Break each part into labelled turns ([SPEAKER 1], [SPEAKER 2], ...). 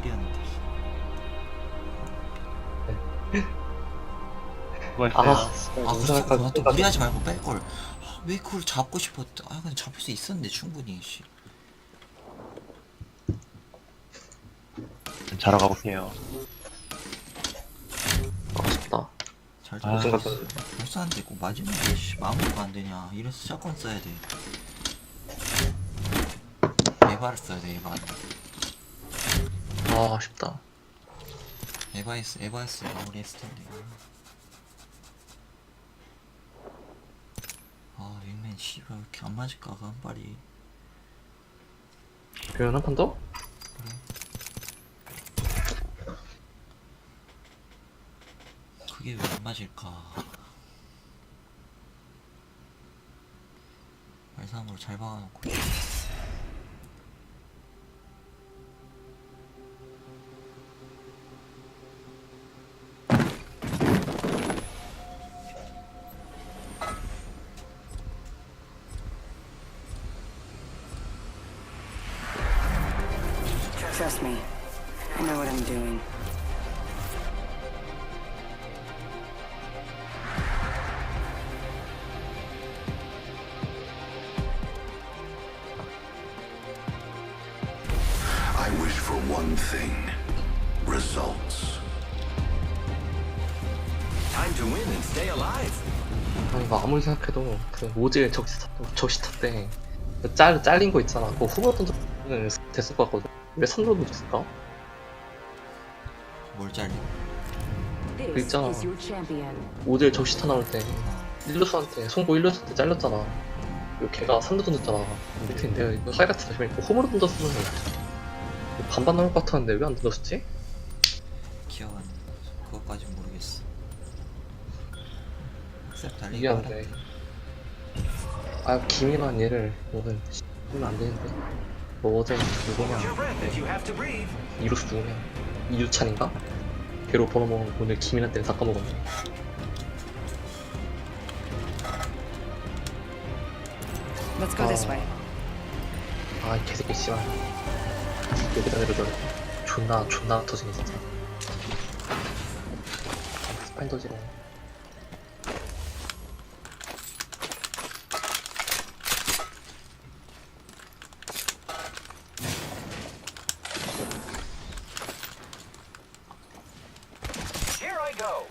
[SPEAKER 1] 킬이었는데.
[SPEAKER 2] 수고했어요.
[SPEAKER 3] 아, 진짜
[SPEAKER 1] 아,
[SPEAKER 3] 우승할까
[SPEAKER 1] 그렇구나. 또
[SPEAKER 3] 생각-
[SPEAKER 1] 무리하지 말고 뺄 걸. 아, 왜 그걸 잡고 싶었다. 아, 근데 잡을 수 있었는데 충분히. 씨.
[SPEAKER 2] 자러 가볼게요.
[SPEAKER 3] 아쉽다.
[SPEAKER 1] 잘
[SPEAKER 2] 아,
[SPEAKER 1] 잡았어. 벌써 안 되고 마지막에 씨, 마무리가 안 되냐. 이래서 샷건 써야 돼. 에바를 써야 돼. 에바.
[SPEAKER 3] 아, 아쉽다.
[SPEAKER 1] 에바에스 에바에스 마무리 했을 텐데. 아, 윙맨 씨발 왜 이렇게 안 맞을까 한 발이.
[SPEAKER 3] 교현 한판 더?
[SPEAKER 1] 그게 왜 안 맞을까? 발상으로 잘 박아놓고.
[SPEAKER 4] I know what I'm doing.
[SPEAKER 5] I wish for one thing results.
[SPEAKER 6] Time to win and stay alive.
[SPEAKER 3] 아니, 이거 아무리 생각해도 그 오질 적시타, 적시타 때, 그 짤, 잘린 거 있잖아. 그거 후보 던졌으면 됐을 것 같거든. 왜 선로 던졌을까?
[SPEAKER 1] 뭘 잘리?
[SPEAKER 3] 그 있잖아. 오질 적시타 나올 때, 일루수한테, 송보 일루수한테 잘렸잖아. 그리고 걔가 선로 던졌잖아. 근데 내가 이거 하이라이트 다시 보니까 홈으로 던졌으면 반반 나올 것 같았는데 왜 안 던졌지?
[SPEAKER 1] 기억 안 나. 그것까진 모르겠어. 학습 달리기
[SPEAKER 3] 이게 안 돼. 아, 김이란 얘를 오늘 하면 안 되는데. 뭐 어제 누구냐? 이루스 누구냐? 이유찬인가? 걔로 벌어먹은 오늘 때를 다 까먹었네.
[SPEAKER 4] Let's go this
[SPEAKER 3] Oh.
[SPEAKER 4] way.
[SPEAKER 3] 아, 이 개새끼 씨발. 여기다 내려줘. 존나, 존나 터지네, 진짜. 스파인 터지네.
[SPEAKER 6] Here I go.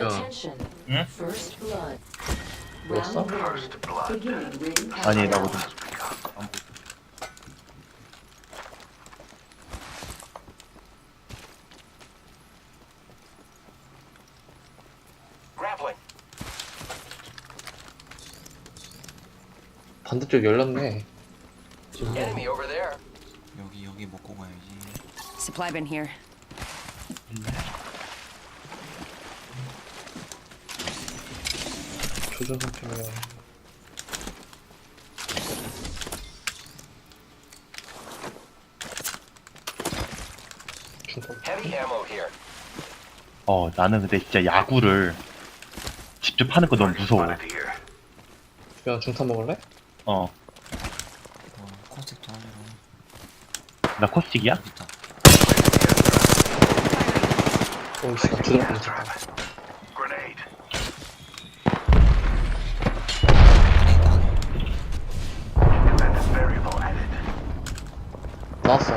[SPEAKER 3] 야,
[SPEAKER 7] Attention.
[SPEAKER 2] 응?
[SPEAKER 7] First blood.
[SPEAKER 3] 뭐였어?
[SPEAKER 7] Round one. Beginning ring
[SPEAKER 2] 아니, 나
[SPEAKER 7] countdown.
[SPEAKER 2] 무슨.
[SPEAKER 6] Grappling.
[SPEAKER 3] 반대쪽 열렸네. 지금
[SPEAKER 6] Enemy over there.
[SPEAKER 1] 여기 여기 먹고 가야지.
[SPEAKER 4] Supply bin here.
[SPEAKER 6] Heavy ammo here.
[SPEAKER 2] 어, 나는 근데 진짜 야구를 직접 하는 거 너무 무서워.
[SPEAKER 3] 그냥 중탄 먹을래?
[SPEAKER 2] 어,
[SPEAKER 1] 어, 콘셉트 하려고.
[SPEAKER 2] 나 코스틱이야?
[SPEAKER 1] 여기 있다.
[SPEAKER 3] 오, 씨, 나 주드라 뻔했다.
[SPEAKER 5] Grenade.
[SPEAKER 1] 안에 있다.
[SPEAKER 3] 나왔어.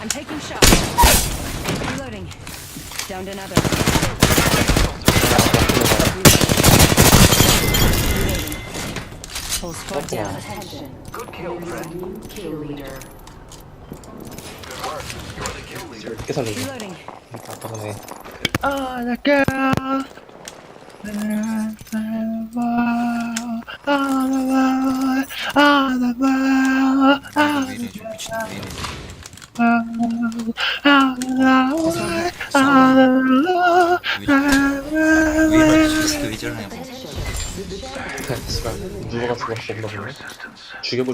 [SPEAKER 4] I'm taking shots. Reloading. Downed another. Full squad down.
[SPEAKER 7] Attention.
[SPEAKER 6] Good kill, friend.
[SPEAKER 7] New kill leader.
[SPEAKER 6] Good work. You're the kill leader.
[SPEAKER 3] 이렇게 살리고.
[SPEAKER 4] Reloading.
[SPEAKER 3] 아까 전에.
[SPEAKER 2] Oh, the girl. All the world, all the world, all
[SPEAKER 1] 왜 이래 좀 미친놈 왜 이래.
[SPEAKER 2] the world,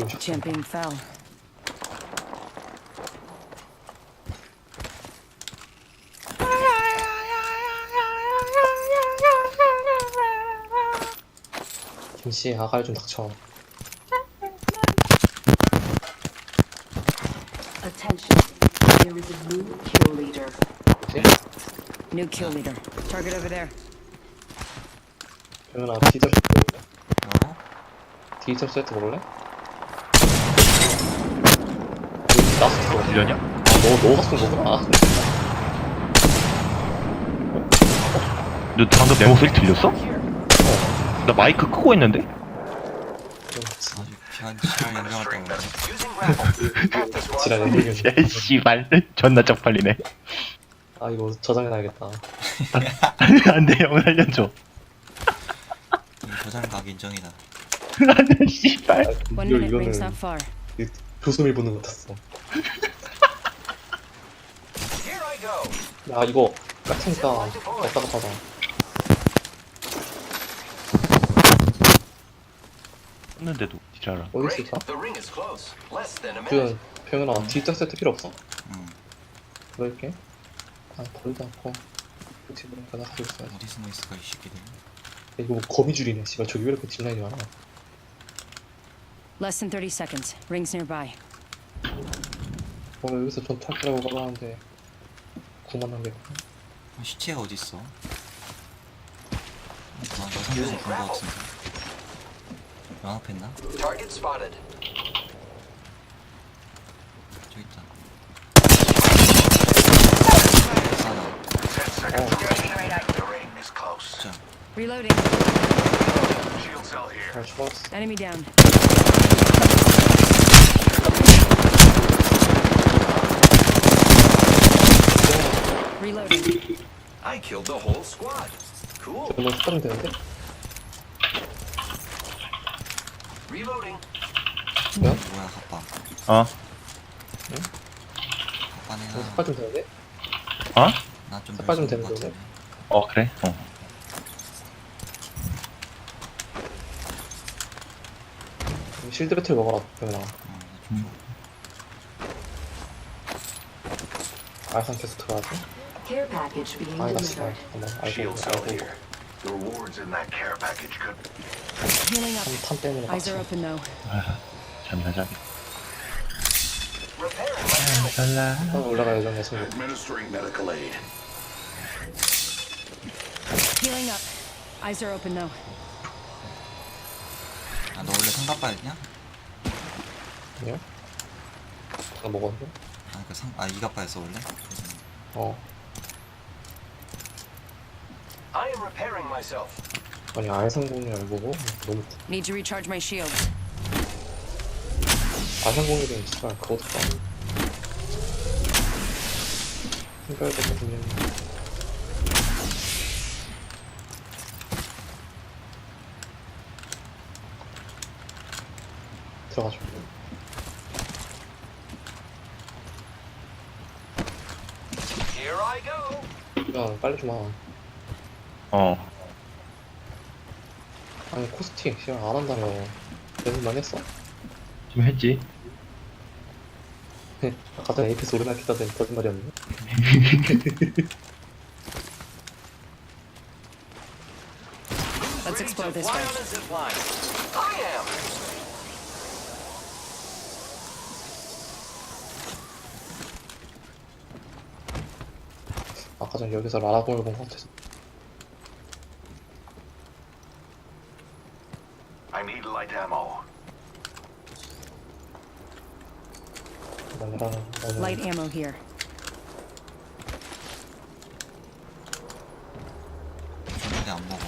[SPEAKER 1] 그
[SPEAKER 7] champion
[SPEAKER 4] fell.
[SPEAKER 3] 김씨 아가리 좀 닥쳐.
[SPEAKER 7] Attention. There is a new kill leader.
[SPEAKER 4] New kill leader. Target over there.
[SPEAKER 3] 병현아 디지털 세트 먹을래?
[SPEAKER 1] 뭐라고?
[SPEAKER 3] 디지털 세트 먹을래? 나스 들어.
[SPEAKER 2] 들렸냐?
[SPEAKER 3] 너 너가 쓴 거구나.
[SPEAKER 2] 너 방금 내 목소리 들렸어? 나 마이크 끄고 있는데?
[SPEAKER 6] Grapple. Got this one.
[SPEAKER 3] 지랄.
[SPEAKER 2] 야 씨발 존나 쪽팔리네
[SPEAKER 3] 아 이거 저장해놔야겠다.
[SPEAKER 2] 안 돼 형 살려줘
[SPEAKER 1] 이 도장각 인정이다.
[SPEAKER 2] 안 돼 씨발
[SPEAKER 3] 아,
[SPEAKER 4] One
[SPEAKER 3] 이거
[SPEAKER 4] minute ring's not
[SPEAKER 3] 이거는
[SPEAKER 4] far.
[SPEAKER 3] 이 교수미 보는 것 같았어. 야 이거 깍치니까 왔다가 타자.
[SPEAKER 2] 했는데도 지랄아
[SPEAKER 3] 어디
[SPEAKER 6] minute.
[SPEAKER 3] 그 병현아 디지털 세트 필요 없어?
[SPEAKER 1] 응.
[SPEAKER 3] 그럴게. 아 버리도 않고. 그러니까 나 가지고 있어야지.
[SPEAKER 1] 어디 숨어 있을까 이 새끼들.
[SPEAKER 3] 이거 뭐 거미줄이네. 씨발 저기 왜 이렇게 뒷라인이 많아?
[SPEAKER 4] Less than 30 seconds. Rings nearby.
[SPEAKER 3] 어 여기서 전투할거라고 가라는데 구만 한 개.
[SPEAKER 1] 어, 시체가 어디 있어? 아 여성분 본거 같은데. 연합했나?
[SPEAKER 6] Target spotted.
[SPEAKER 1] 저기 있다. 하나.
[SPEAKER 5] Ten seconds. The ring is close.
[SPEAKER 1] 진짜.
[SPEAKER 4] Reloading.
[SPEAKER 5] Shield cell here.
[SPEAKER 3] 잘 죽었어.
[SPEAKER 4] Enemy down. Reloading.
[SPEAKER 6] I killed the whole squad. Cool.
[SPEAKER 3] 저거 습관이 되는데? 뭐야?
[SPEAKER 1] 뭐야 갑바.
[SPEAKER 2] 어?
[SPEAKER 1] 갑바네 나.
[SPEAKER 3] 습관 좀 되는데?
[SPEAKER 2] 어?
[SPEAKER 1] 나좀
[SPEAKER 3] 삭발 좀 되는
[SPEAKER 1] 것
[SPEAKER 3] 거네.
[SPEAKER 1] 같은데.
[SPEAKER 2] 어 그래? 어
[SPEAKER 3] 실드 배틀 먹어라 병현아.
[SPEAKER 1] 어, 줘.
[SPEAKER 3] 알산 계속 들어가지?
[SPEAKER 7] Care package being
[SPEAKER 3] 아니 나 씨발
[SPEAKER 7] delivered.
[SPEAKER 3] 잠깐만 알고
[SPEAKER 5] Shield cell
[SPEAKER 3] 알고
[SPEAKER 5] here. The rewards in that care package could
[SPEAKER 4] Healing up.
[SPEAKER 3] 탄, 탄 때문에
[SPEAKER 4] Eyes are
[SPEAKER 3] 막지
[SPEAKER 4] open though.
[SPEAKER 2] 잠이나 자기
[SPEAKER 6] Repairing.
[SPEAKER 2] 잘라
[SPEAKER 3] 탄 올라가 예정에 친구
[SPEAKER 5] administering medical aid.
[SPEAKER 4] Healing up. Eyes are open though.
[SPEAKER 1] 아, 너 원래 상갑바였냐?
[SPEAKER 3] 아니야? 나 먹었는데?
[SPEAKER 1] 아, 그 상, 아, 이갑바였어, 원래?
[SPEAKER 3] 어
[SPEAKER 6] I am repairing myself.
[SPEAKER 3] 아니 알상공이 알고 너무
[SPEAKER 4] Need to recharge my shields.
[SPEAKER 3] 알상공이는 씨발 그것도 봐 생각해도 그냥 들어가죠
[SPEAKER 6] Here I go.
[SPEAKER 3] 야 빨리 좀와
[SPEAKER 2] 어
[SPEAKER 3] 아니 코스틱 씨발 안 한다며 연습만 했어?
[SPEAKER 2] 좀 했지
[SPEAKER 3] 아까 전에 에이피스 오르나 키다더니 거짓말이었네
[SPEAKER 4] Let's explore this
[SPEAKER 6] Fly
[SPEAKER 4] way.
[SPEAKER 6] on a zip line. I am.
[SPEAKER 3] 아까 전에 여기서 라라공을 본 것 같아서
[SPEAKER 5] I need light ammo.
[SPEAKER 3] 라라 오늘
[SPEAKER 4] Light ammo here.
[SPEAKER 1] 근데 안 먹어.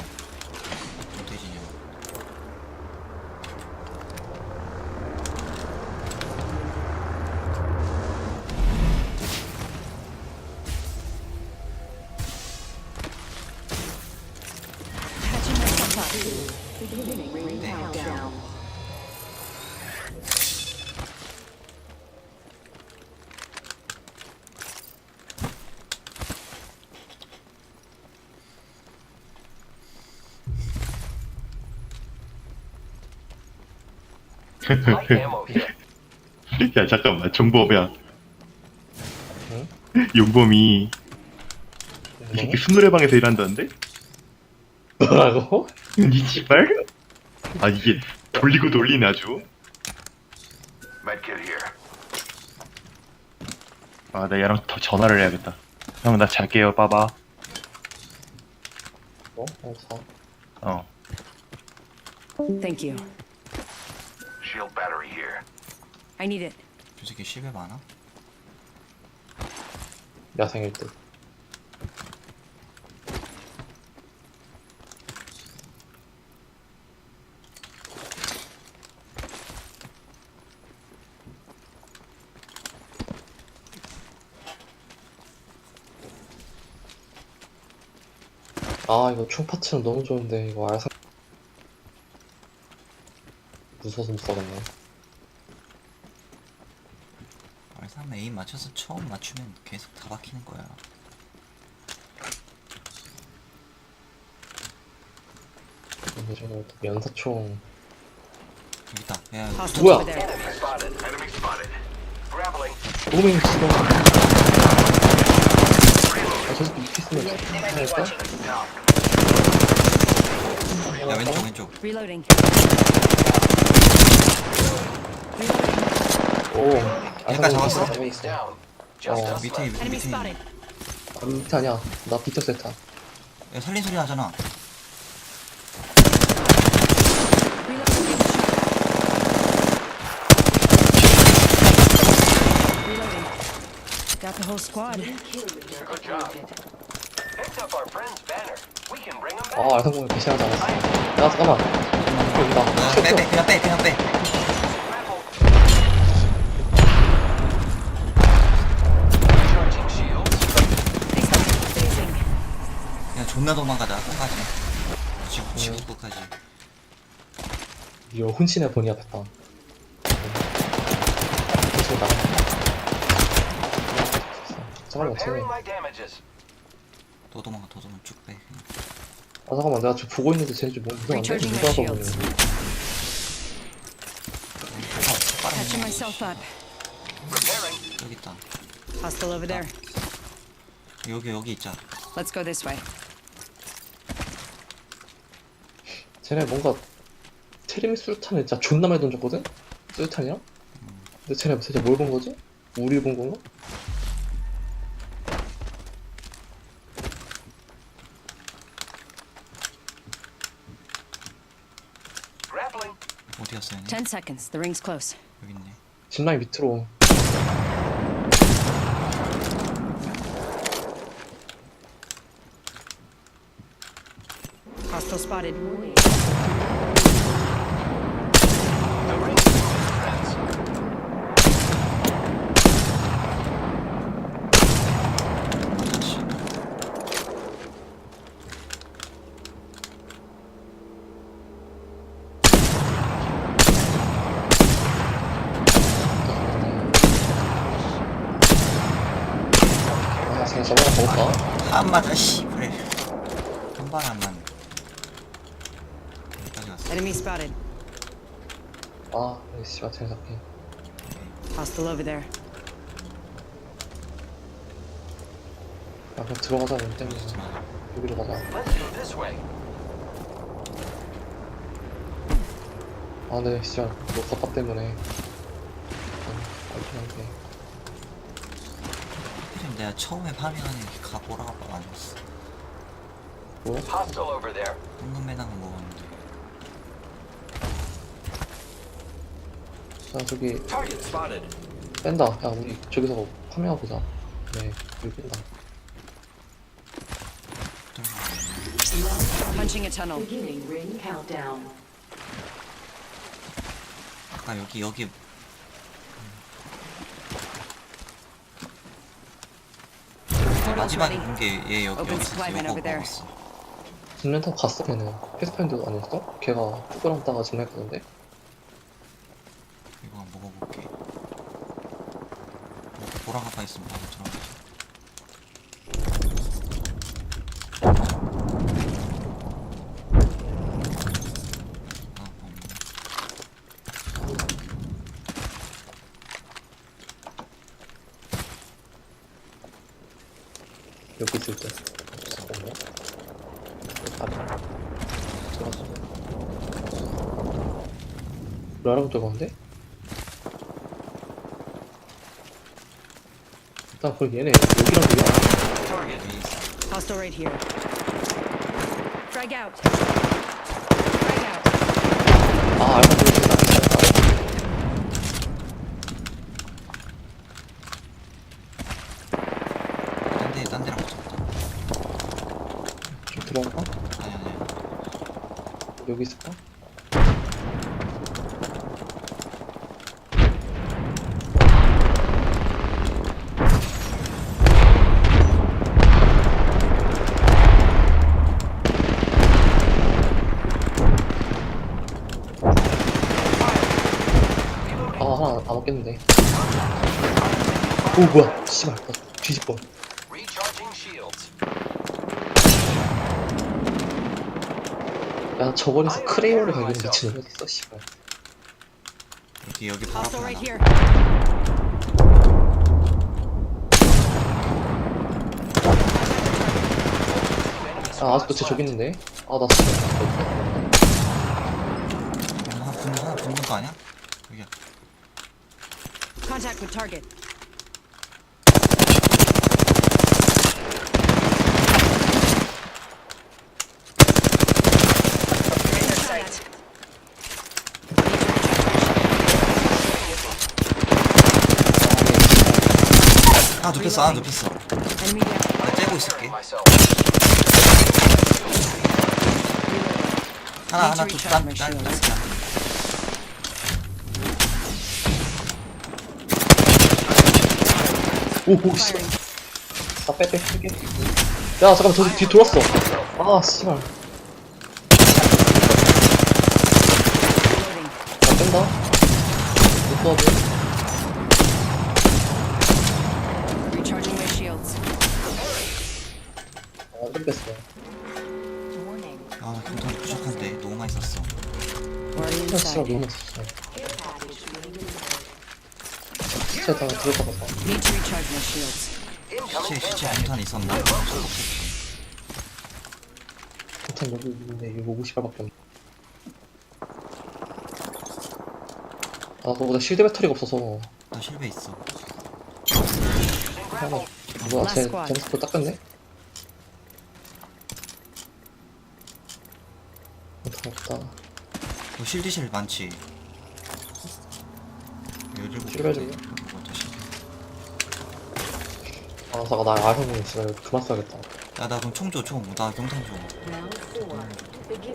[SPEAKER 2] 야 잠깐만 정범이야
[SPEAKER 3] 응?
[SPEAKER 2] 용범이 이
[SPEAKER 3] 뭐?
[SPEAKER 2] 새끼 순노래방에서 일한다는데?
[SPEAKER 3] 뭐라고?
[SPEAKER 2] 니 씨발? 아 이게 돌리고 돌리네 아주
[SPEAKER 5] Medkit here.
[SPEAKER 2] 아나 얘랑 더 전화를 해야겠다 형 나 잘게요 빠바
[SPEAKER 3] 뭐? 어, 사.
[SPEAKER 2] 어
[SPEAKER 4] Thank you.
[SPEAKER 5] Shield battery here.
[SPEAKER 4] I need it.
[SPEAKER 1] 저 새끼 10에 많아?
[SPEAKER 3] 야생일 듯. 아 이거 총 파츠는 너무 좋은데 이거 알상 못 사겠네
[SPEAKER 1] R3 에임 맞춰서 처음 맞추면 계속 다 박히는 거야
[SPEAKER 3] 근데 저거 연사총
[SPEAKER 1] 여기 있다 야
[SPEAKER 3] 뭐야?
[SPEAKER 4] over there.
[SPEAKER 6] Enemy spotted. Enemy spotted. Grappling.
[SPEAKER 3] 로밍 지금 아 저 새끼 이렇게 쓰면 괜찮을까?
[SPEAKER 1] 야 왼쪽 왼쪽
[SPEAKER 4] Reloading.
[SPEAKER 3] 오
[SPEAKER 1] 얘가 잡았어?
[SPEAKER 3] 아 있어 어.
[SPEAKER 1] 밑에.
[SPEAKER 4] Enemy
[SPEAKER 1] 밑에
[SPEAKER 4] spotted.
[SPEAKER 3] 아, 밑에 아니야 나 비터 세타
[SPEAKER 1] 야 살린 소리 하잖아
[SPEAKER 4] Reloading. Reloading. Got the whole squad.
[SPEAKER 6] Good job. Picked up our friend's banner. We can bring him back.
[SPEAKER 3] 아 알상공을 배신하지 않았어 야 잠깐만 여기다
[SPEAKER 1] 야, 빼, 빼, 그냥 빼, 그냥 빼. 존나 도망가다, 끝까지. 지금, 지금 끝까지.
[SPEAKER 3] 이거 혼신의 본이 잠깐만 쟤네
[SPEAKER 6] Repairing my damages.
[SPEAKER 1] 더 도망가, 더 도망가, 쭉 빼. 그냥.
[SPEAKER 3] 아 잠깐만 내가 지금 보고 있는데 쟤네 좀 너무 이상한데?
[SPEAKER 4] Recharging
[SPEAKER 3] 누가
[SPEAKER 4] shields. myself up.
[SPEAKER 6] Repairing.
[SPEAKER 1] 여기 있다.
[SPEAKER 4] Hostile over there.
[SPEAKER 1] 여기, 여기 있자.
[SPEAKER 4] Let's go this way.
[SPEAKER 3] 쟤네 뭔가 테리미 수류탄을 진짜 존나 많이 던졌거든? 수류탄이랑? 근데 쟤네 진짜 뭘 본 거지? 우리 본 건가?
[SPEAKER 1] 어디 갔어, 얘네?
[SPEAKER 4] 10 seconds. The ring's close.
[SPEAKER 1] 여기 있네.
[SPEAKER 3] 짚라인 밑으로
[SPEAKER 4] Hostile spotted.
[SPEAKER 1] 아 맞아, 씨. 그래. 한 발에 안 맞네. 여기까지 갔어.
[SPEAKER 4] Enemy spotted.
[SPEAKER 3] 아 씨발 쟤네 잡히
[SPEAKER 4] Hostile over there.
[SPEAKER 3] 야 그럼 들어가자 넌 때문에
[SPEAKER 1] 맞아.
[SPEAKER 3] 여기로 가자
[SPEAKER 6] Let's go this way.
[SPEAKER 3] 아 근데 진짜 너 겉밥 때문에 알긴 한데
[SPEAKER 1] 하필이면 내가 처음에 파밍하는 게 가보라가 안?
[SPEAKER 6] Hostile over there.
[SPEAKER 1] 황금 매낭은 먹었는데.
[SPEAKER 3] 야 저기
[SPEAKER 6] Target spotted.
[SPEAKER 3] 뺀다 야 우리 저기서 파밍하고 보자 네 여기 뺀다
[SPEAKER 4] Punching a tunnel.
[SPEAKER 7] Beginning ring countdown.
[SPEAKER 1] 아까 여기, 여기. 마지막에
[SPEAKER 4] ready.
[SPEAKER 1] 본게얘 여기, 이거
[SPEAKER 4] over there.
[SPEAKER 1] 먹었어.
[SPEAKER 3] 진면 타고 갔어 걔는 패스파인더 아니었어? 걔가 뚜그랑 따가 진면했거든데
[SPEAKER 1] 이거 한번 먹어볼게. 이렇게 보라 가까 있으면 바로 들어가지. 아, 없네.
[SPEAKER 3] 여기 있을 때. 없네. 아, 들어갔어. 나랑 저건데? 일단 그럼 얘네 여기랑 여기랑
[SPEAKER 4] Hostile right here. Frag out. Frag out.
[SPEAKER 3] 아 알고 보니까
[SPEAKER 1] 딴데 딴 데랑 붙었다
[SPEAKER 3] 좀
[SPEAKER 1] 아니
[SPEAKER 3] 여기 있을까? 아 하나 안 먹겠는데. 오 뭐야. 씨발 뻔
[SPEAKER 6] Recharging shields.
[SPEAKER 3] 야 저번에서 크레이어를 가기는 미친놈 어딨어 씨발
[SPEAKER 1] 여기 여기 바로
[SPEAKER 4] Hostile
[SPEAKER 1] 앞에
[SPEAKER 4] right
[SPEAKER 1] 하나
[SPEAKER 4] here.
[SPEAKER 3] 아 아직도 쟤 저기 있는데 아나 진짜
[SPEAKER 1] 하나 붙는 하나 붙는 거 아니야? 여기야
[SPEAKER 4] Contact with target.
[SPEAKER 1] 하나 눕혔어 하나 눕혔어. 나 째고 있을게. 하나 하나
[SPEAKER 4] to
[SPEAKER 1] 두
[SPEAKER 4] recharge
[SPEAKER 1] 딴,
[SPEAKER 4] my
[SPEAKER 1] 딴,
[SPEAKER 4] shields.
[SPEAKER 1] 딴.
[SPEAKER 3] 오오 씨발
[SPEAKER 4] Firing.
[SPEAKER 3] 나빼빼 빼게 야 잠깐만 저뒤 돌았어 아 씨발. 나 뺀다 못 도와줘 뺐어
[SPEAKER 1] 아나 경탄 부족한데 너무 많이 썼어
[SPEAKER 4] inside.
[SPEAKER 3] 너무 했어 진짜 다 들어가 봐
[SPEAKER 4] Need to recharge my shields.
[SPEAKER 1] 시체 시체 경탄 있었나?
[SPEAKER 3] 폭탄 여기 있는데 이거 50발밖에 없네 아 너보다 실드 배터리가 없어서
[SPEAKER 1] 나 실베 있어
[SPEAKER 3] 하나 뭐야 제. 제스코 닦았네? 어, 다 없다
[SPEAKER 1] 너 실드 실 많지? 열일곱. 그것도 실베
[SPEAKER 3] 아 잠깐 나 아형이 진짜 그만 써야겠다
[SPEAKER 1] 야 나 그럼 총 줘 총 나 경탄 줘.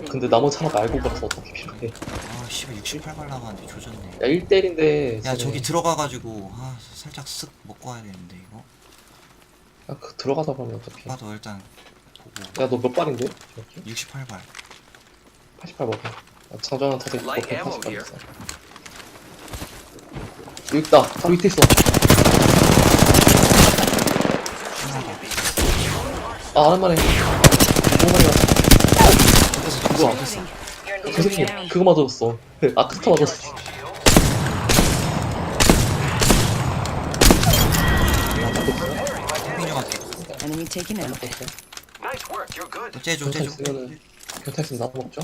[SPEAKER 3] 근데 나머지 하나도 알고 걸어서 어떻게 필요해
[SPEAKER 1] 아 씨발 68발 남았는데 조졌네
[SPEAKER 3] 야 1대1인데
[SPEAKER 1] 야 저기 들어가가지고 아 살짝 쓱 먹고 와야 되는데 이거
[SPEAKER 3] 야, 그 들어가다 보면 어차피
[SPEAKER 1] 나도 일단 보고
[SPEAKER 3] 야너몇 발인데? 저기?
[SPEAKER 1] 68발
[SPEAKER 3] 88 먹어 야,
[SPEAKER 6] Light
[SPEAKER 3] 88
[SPEAKER 6] here.
[SPEAKER 3] 있어 여기 있다 바로 밑에 있어 아 너무 많이
[SPEAKER 1] 누가
[SPEAKER 3] 뭐야?
[SPEAKER 1] 어땠어?
[SPEAKER 3] 저 새끼 그거 맞았어 아크스타 맞았어
[SPEAKER 1] 할게
[SPEAKER 4] Enemy taken out.
[SPEAKER 6] Nice work. You're good.
[SPEAKER 1] 째줘
[SPEAKER 3] 있으면은 경찰 있으면 나도 먹죠?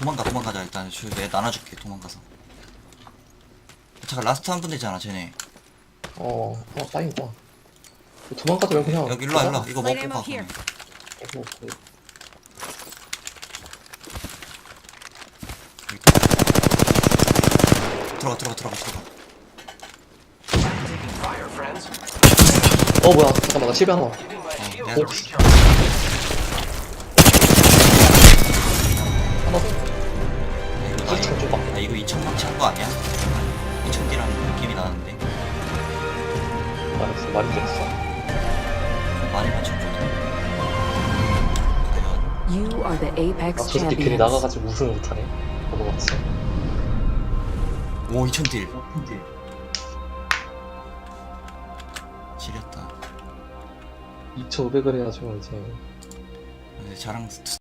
[SPEAKER 1] 도망가 도망가자 일단 저 내가 나눠줄게 도망가서 잠깐 라스트 한 분 되잖아 쟤네
[SPEAKER 3] 어, 어, 따인다. 도망가자면 그냥.
[SPEAKER 1] 여기 일로와 일로와 이거 먹고 가. 그러면.
[SPEAKER 3] 어, 그,
[SPEAKER 1] 들어가 들어가 들어가 들어가.
[SPEAKER 3] 어, 뭐야. 잠깐만, 나 실패 하나.
[SPEAKER 1] 어, 내가
[SPEAKER 3] 어,
[SPEAKER 1] 이거, 나 이거 2천망치 한 거 아니야? 2천기랑 느낌이 나는데
[SPEAKER 3] 말했어, 말이 됐어.
[SPEAKER 1] 많이 맞췄거든 과연
[SPEAKER 7] You are the
[SPEAKER 3] 아,
[SPEAKER 7] champions.
[SPEAKER 3] 나가가지고 우승을 못하네. 넘어갔지.
[SPEAKER 1] 오 2천 딜 지렸다
[SPEAKER 3] 2,500을 해가지고 이제.
[SPEAKER 1] 근데 자랑